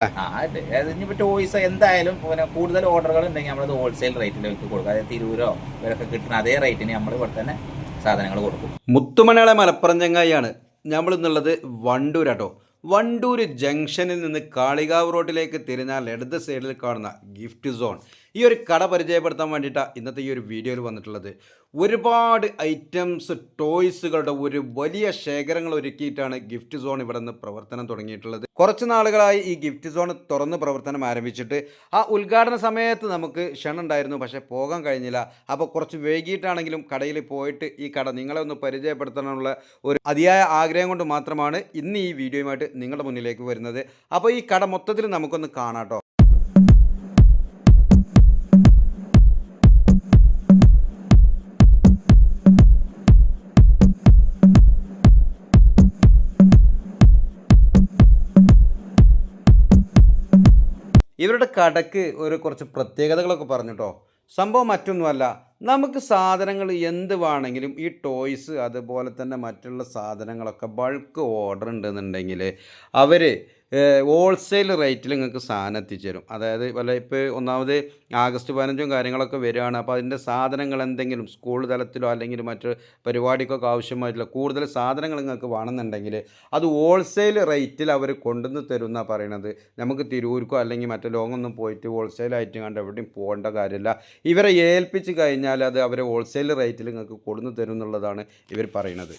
ആ. ഉണ്ട് അത്. ഇനിയിപ്പോ ടോയ്സ് എന്തായാലും പിന്നെ കൂടുതൽ ഓർഡറുകൾ ഉണ്ടെങ്കിൽ നമ്മളത് ഹോൾസെയിൽ റേറ്റിലേക്ക് കൊടുക്കും. അതായത് തിരൂരോ ഇവരൊക്കെ കിട്ടുന്ന അതേ റേറ്റിന് നമ്മൾ ഇവിടെ തന്നെ സാധനങ്ങൾ കൊടുക്കും. മുത്തുമണിയാളെ മലപ്പുറം ചങ്ങായിയാണ് നമ്മൾ ഇന്നുള്ളത് വണ്ടൂരാട്ടോ വണ്ടൂർ ജംഗ്ഷനിൽ നിന്ന് കാളികാവ് റോഡിലേക്ക് തിരിഞ്ഞാൽ ഇടത് സൈഡിൽ കാണുന്ന ഗിഫ്റ്റ് സോൺ ഈ ഒരു കട പരിചയപ്പെടുത്താൻ വേണ്ടിയിട്ടാണ് ഇന്നത്തെ ഈ ഒരു വീഡിയോയിൽ വന്നിട്ടുള്ളത്. ഒരുപാട് ഐറ്റംസ് ടോയ്സുകളുടെ ഒരു വലിയ ശേഖരങ്ങൾ ഒരുക്കിയിട്ടാണ് ഗിഫ്റ്റ് സോൺ ഇവിടെ നിന്ന് പ്രവർത്തനം തുടങ്ങിയിട്ടുള്ളത്. കുറച്ച് നാളുകളായി ഈ ഗിഫ്റ്റ് സോൺ തുറന്ന് പ്രവർത്തനം ആരംഭിച്ചിട്ട് ആ ഉദ്ഘാടന സമയത്ത് നമുക്ക് ക്ഷണുണ്ടായിരുന്നു പക്ഷേ പോകാൻ കഴിഞ്ഞില്ല. അപ്പോൾ കുറച്ച് വൈകിട്ടാണെങ്കിലും കടയിൽ പോയിട്ട് ഈ കട നിങ്ങളെ ഒന്ന് പരിചയപ്പെടുത്താനുള്ള ഒരു അതിയായ ആഗ്രഹം കൊണ്ട് മാത്രമാണ് ഇന്ന് ഈ വീഡിയോയുമായിട്ട് നിങ്ങളുടെ മുന്നിലേക്ക് വരുന്നത്. അപ്പോൾ ഈ കട മൊത്തത്തിൽ നമുക്കൊന്ന് കാണാട്ടോ ഇവരുടെ കടക്ക് ഒരു കുറച്ച് പ്രത്യേകതകളൊക്കെ പറഞ്ഞിട്ടോ. സംഭവം മറ്റൊന്നുമല്ല നമുക്ക് സാധനങ്ങൾ എന്ത് വേണമെങ്കിലും ഈ ടോയ്സ് അതുപോലെ തന്നെ മറ്റുള്ള സാധനങ്ങളൊക്കെ ബൾക്ക് ഓർഡർ ഉണ്ടെന്നുണ്ടെങ്കിൽ അവർ ഹോൾസെയിൽ റേറ്റിൽ നിങ്ങൾക്ക് സാധനം എത്തിച്ചേരും. അതായത് വല്ല ഇപ്പോൾ ഒന്നാമത് ആഗസ്റ്റ് പതിനഞ്ചും കാര്യങ്ങളൊക്കെ വരികയാണ് അപ്പോൾ അതിന്റെ സാധനങ്ങൾ എന്തെങ്കിലും സ്കൂൾ തലത്തിലോ അല്ലെങ്കിൽ മറ്റു പരിപാടിക്കൊക്കെ ആവശ്യമായിട്ടുള്ള കൂടുതൽ സാധനങ്ങൾ നിങ്ങൾക്ക് വേണമെന്നുണ്ടെങ്കിൽ അത് ഹോൾസെയിൽ റേറ്റിൽ അവർ കൊണ്ടുവന്ന് തരുന്ന പറയണത്. നമുക്ക് തിരൂർക്കോ അല്ലെങ്കിൽ മറ്റു ലോങ്ങൊന്നും പോയിട്ട് ഹോൾസെയിലായിട്ട് കണ്ട് എവിടെയും പോകേണ്ട കാര്യമില്ല. ഇവരെ ഏൽപ്പിച്ച് കഴിഞ്ഞാൽ അത് അവരെ ഹോൾസെയിൽ റേറ്റിൽ നിങ്ങൾക്ക് കൊണ്ടുവന്ന് തരും എന്നുള്ളതാണ് ഇവർ പറയുന്നത്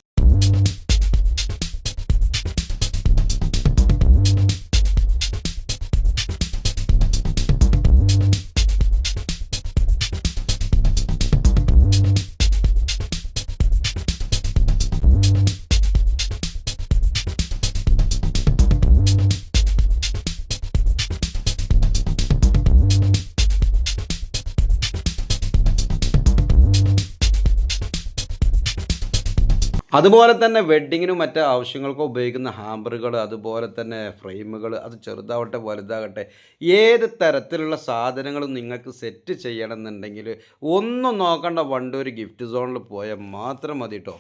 അതുപോലെ തന്നെ വെഡ്ഡിങ്ങിനും മറ്റ് ആവശ്യങ്ങൾക്കോ ഉപയോഗിക്കുന്ന ഹാമ്പറുകൾ അതുപോലെ തന്നെ ഫ്രെയിമുകൾ അത് ചെറുതാവട്ടെ വലുതാവട്ടെ ഏത് തരത്തിലുള്ള സാധനങ്ങളും നിങ്ങൾക്ക് സെറ്റ് ചെയ്യണമെന്നുണ്ടെങ്കിൽ ഒന്നും നോക്കണ്ട വണ്ടൂർ ഗിഫ്റ്റ് സോണിൽ പോയാൽ മാത്രം മതി കേട്ടോ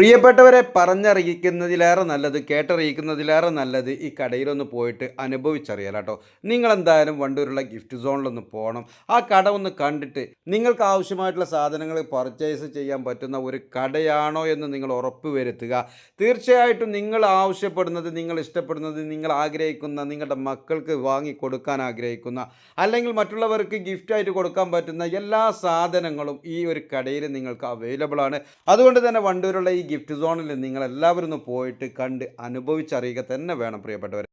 പ്രിയപ്പെട്ടവരെ പറഞ്ഞറിയിക്കുന്നതിലേറെ നല്ലത് കേട്ടറിയിക്കുന്നതിലേറെ നല്ലത് ഈ കടയിലൊന്ന് പോയിട്ട് അനുഭവിച്ചറിയാം നിങ്ങൾ എന്തായാലും വണ്ടൂരുള്ള ഗിഫ്റ്റ് സോണിലൊന്ന് പോകണം ആ കട ഒന്ന് കണ്ടിട്ട് നിങ്ങൾക്ക് ആവശ്യമായിട്ടുള്ള സാധനങ്ങൾ പർച്ചേസ് ചെയ്യാൻ പറ്റുന്ന ഒരു കടയാണോ എന്ന് നിങ്ങൾ ഉറപ്പ് വരുത്തുക. തീർച്ചയായിട്ടും നിങ്ങൾ ആവശ്യപ്പെടുന്നത് നിങ്ങൾ ഇഷ്ടപ്പെടുന്നത് നിങ്ങൾ ആഗ്രഹിക്കുന്ന നിങ്ങളുടെ മക്കൾക്ക് വാങ്ങി കൊടുക്കാൻ ആഗ്രഹിക്കുന്ന അല്ലെങ്കിൽ മറ്റുള്ളവർക്ക് ഗിഫ്റ്റായിട്ട് കൊടുക്കാൻ പറ്റുന്ന എല്ലാ സാധനങ്ങളും ഈ ഒരു കടയിൽ നിങ്ങൾക്ക് അവൈലബിൾ ആണ്. അതുകൊണ്ട് തന്നെ വണ്ടൂരുള്ള ഈ ഗിഫ്റ്റ് സോണിൽ നിങ്ങളെല്ലാവരും ഒന്ന് പോയിട്ട് കണ്ട് അനുഭവിച്ചറിയുക തന്നെ വേണം പ്രിയപ്പെട്ടവർ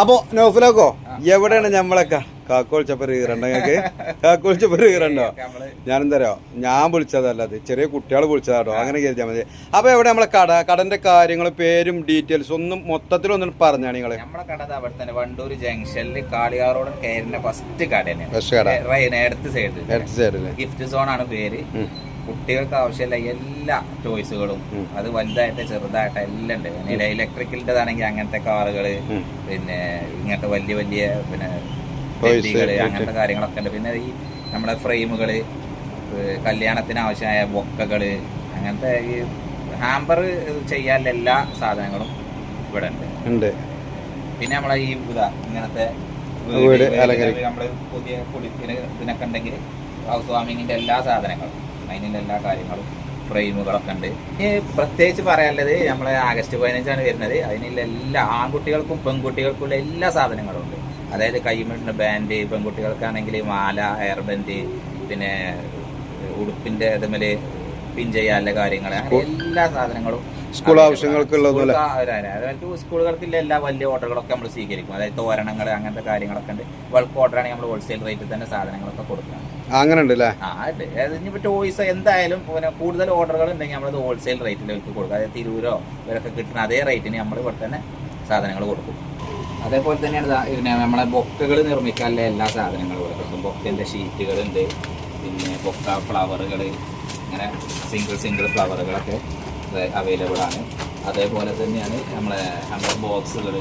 അപ്പോ നോഫിലോക്കോ എവിടെയാണ് ഞമ്മളൊക്കെ? കാക്കോളിച്ചപ്പർ ഈറണ്ട ഞങ്ങൾക്ക് കാക്കോൾ ഈറണ്ടോ കീറണ്ടോ? ഞാനെന്തറിയോ? ഞാൻ വിളിച്ചതല്ല അത്. ചെറിയ കുട്ടികൾ വിളിച്ചതാട്ടോ. അങ്ങനെ കരുതിയാൽ മതി. അപ്പൊ എവിടെ നമ്മളെ കട? കടന്റെ കാര്യങ്ങൾ പേരും ഡീറ്റെയിൽസ് ഒന്നും മൊത്തത്തിലൊന്നും പറഞ്ഞാണ് നിങ്ങൾ? നമ്മളെ കട അവിടെ തന്നെ വണ്ടൂർ ജംഗ്ഷനിൽ കാളികാറോട് കയറിന്റെ ഫസ്റ്റ് കടയാണ് ഫസ്റ്റ് കട. സൈഡ് സൈഡിൽ ഗിഫ്റ്റ് സോൺ ആണ് പേര്. കുട്ടികൾക്ക് ആവശ്യമുള്ള എല്ലാ ടോയ്സുകളും ഉം. അത് വലുതായിട്ട് ചെറുതായിട്ട് എല്ലാം ഉണ്ട് പിന്നെ ഇലക്ട്രിക്കലിന്റെതാണെങ്കിൽ അങ്ങനത്തെ കാറുകൾ. പിന്നെ ഇങ്ങനത്തെ വലിയ വലിയ പിന്നെ. അങ്ങനത്തെ കാര്യങ്ങളൊക്കെ ഉണ്ട് പിന്നെ ഈ നമ്മുടെ ഫ്രെയിമുകൾ കല്യാണത്തിന് ആവശ്യമായ ബൊക്കകൾ അങ്ങനത്തെ ഈ ഹാമ്പർ ചെയ്യാനുള്ള എല്ലാ സാധനങ്ങളും ഇവിടെ ഉണ്ട് ഉണ്ട് പിന്നെ നമ്മളെ ഈ ഇതാ ഇങ്ങനത്തെ വീട്. നമ്മൾ പുതിയ കുടിപ്പിന് ഇതിനൊക്കെ ഉണ്ടെങ്കിൽ ഹൗസ് വാമിങ്ങിന്റെ എല്ലാ സാധനങ്ങളും അതിനുള്ള എല്ലാ കാര്യങ്ങളും ഫ്രെയിമുകളൊക്കെ ഉണ്ട്. ഈ പ്രത്യേകിച്ച് പറയാനുള്ളത് നമ്മളെ ആഗസ്റ്റ് പതിനഞ്ചാണ് വരുന്നത്. അതിനുള്ള എല്ലാ ആൺകുട്ടികൾക്കും പെൺകുട്ടികൾക്കുള്ള എല്ലാ സാധനങ്ങളും ഉണ്ട്. അതായത് കൈമിടുന്ന ബാൻഡ് പെൺകുട്ടികൾക്കാണെങ്കിൽ മാല എയർബൻഡ് പിന്നെ ഉടുപ്പിന്റെ ഇതുമേൽ പിൻ ചെയ്യാനുള്ള കാര്യങ്ങൾ എല്ലാ സാധനങ്ങളും സ്കൂൾ ആവശ്യങ്ങൾക്കുള്ളതുപോലെ. സ്കൂളുകൾക്കില്ല ആ, അതെ, അതെ. അതായത് സ്കൂളുകൾക്കുള്ള എല്ലാ വലിയ ഓർഡറുകളൊക്കെ നമ്മൾ സ്വീകരിക്കും. അതായത് തോരണങ്ങൾ അങ്ങനത്തെ കാര്യങ്ങളൊക്കെ ഉണ്ട്. ബൾക്ക് ഓർഡർ ആണെങ്കിൽ നമ്മൾ ഹോൾസെയിൽ റേറ്റിൽ തന്നെ സാധനങ്ങളൊക്കെ കൊടുക്കണം. അങ്ങനെ ഉണ്ട് അല്ലേ ആ ഉണ്ട് അത് ഇനിയിപ്പോൾ ടോയ്സ് എന്തായാലും പിന്നെ കൂടുതൽ ഓർഡറുകൾ ഉണ്ടെങ്കിൽ നമ്മൾ ഹോൾസെയിൽ റേറ്റിൽ അവർക്ക് കൊടുക്കും. അതായത് തിരൂരോ ഇവരൊക്കെ കിട്ടുന്ന അതേ റേറ്റിന് നമ്മൾ ഇവിടെ തന്നെ സാധനങ്ങൾ കൊടുക്കും. അതേപോലെ തന്നെയാണ് നമ്മളെ ബൊക്കകൾ നിർമ്മിക്കാനുള്ള എല്ലാ സാധനങ്ങളും കൊടുക്കും. ബൊക്കന്റെ ഷീറ്റുകളുണ്ട്. പിന്നെ ബൊക്ക ഫ്ലവറുകൾ ഇങ്ങനെ സിംഗിൾ സിംഗിൾ ഫ്ലവറുകളൊക്കെ അവൈലബിൾ ആണ്. അതേപോലെ തന്നെയാണ് നമ്മളെ നമ്പർ ബോക്സുകൾ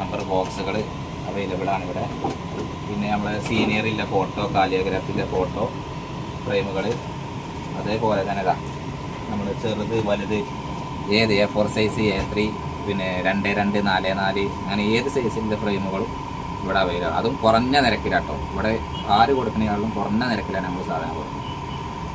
നമ്പർ ബോക്സുകൾ അവൈലബിൾ ആണ് ഇവിടെ. പിന്നെ നമ്മളെ സീനിയറിന്റെ ഫോട്ടോ കാലിയോഗ്രാഫിന്റെ ഫോട്ടോ ഫ്രെയിമുകൾ അതേപോലെ തന്നെ ഇതാ നമ്മൾ ചെറുത് വലുത് ഏത് A four size A three പിന്നെ രണ്ട് രണ്ട് നാല് നാല് അങ്ങനെ ഏത് സൈസിന്റെ ഫ്രെയിമുകളും ഇവിടെ അവൈലബിൾ അതും കുറഞ്ഞ നിരക്കിലാട്ടോ. ഇവിടെ ആര് കൊടുക്കുന്നതിനാളും കുറഞ്ഞ നിരക്കിലാണ് നമ്മൾ സാധനം കൊടുക്കുന്നത്.